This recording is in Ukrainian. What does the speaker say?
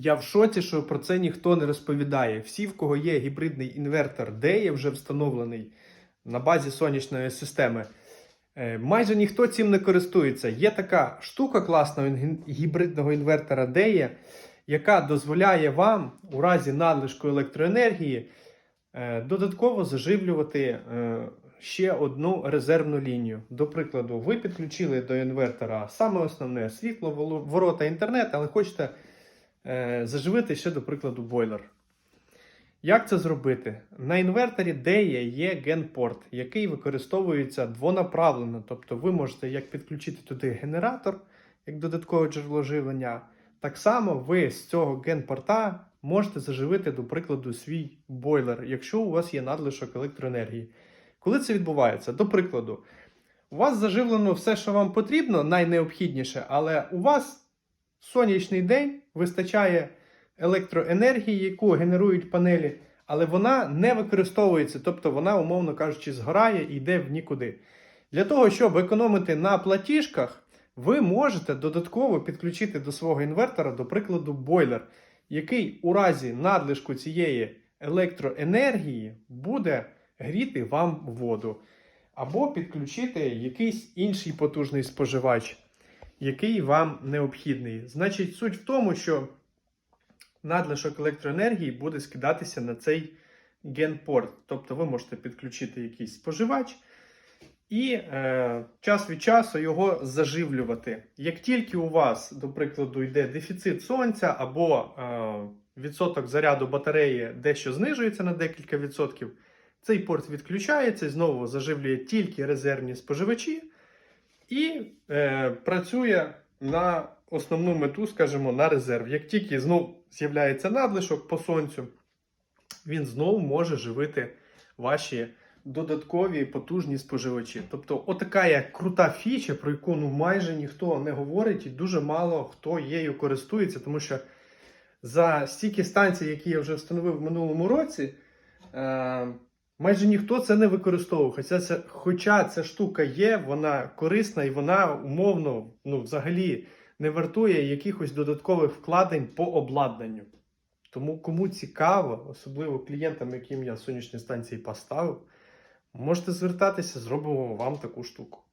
Я в шоці, що про це ніхто не розповідає. Всі, в кого є гібридний інвертор, є вже встановлений на базі сонячної системи, е, майже ніхто цим не користується. Є така штука класного гібридного інвертора DEA, яка дозволяє вам у разі надлишку електроенергії е, додатково заживлювати е, ще одну резервну лінію. До прикладу, ви підключили до інвертора саме основне світло, ворота, інтернет, але хочете заживити ще, до прикладу, бойлер. Як це зробити? На інверторі DEA є генпорт, який використовується двонаправленно. Тобто ви можете як підключити туди генератор, як додаткове джерело живлення. Так само ви з цього генпорта можете заживити, до прикладу, свій бойлер, якщо у вас є надлишок електроенергії. Коли це відбувається? До прикладу, у вас заживлено все, що вам потрібно, найнеобхідніше, але у вас сонячний день вистачає електроенергії, яку генерують панелі, але вона не використовується, тобто вона, умовно кажучи, згорає і йде в нікуди. Для того, щоб економити на платіжках, ви можете додатково підключити до свого інвертора, до прикладу, бойлер, який у разі надлишку цієї електроенергії буде гріти вам воду. Або підключити якийсь інший потужний споживач, який вам необхідний. Значить, суть в тому, що надлишок електроенергії буде скидатися на цей генпорт. Тобто ви можете підключити якийсь споживач і е, час від часу його заживлювати. Як тільки у вас, до прикладу, йде дефіцит сонця або е, відсоток заряду батареї дещо знижується на декілька відсотків, цей порт відключається і знову заживлює тільки резервні споживачі і е, працює на основну мету, скажімо, на резерв. Як тільки знов з'являється надлишок по сонцю, він знову може живити ваші додаткові потужні споживачі. Тобто, отака є крута фіча, про яку ну, майже ніхто не говорить, і дуже мало хто її користується, тому що за стільки станцій, які я вже встановив в минулому році, е, майже ніхто це не використовував. Хоча, це, хоча ця штука є, вона корисна і вона умовно ну, взагалі не вартує якихось додаткових вкладень по обладнанню. Тому кому цікаво, особливо клієнтам, яким я сонячні станції поставив, можете звертатися, зробимо вам таку штуку.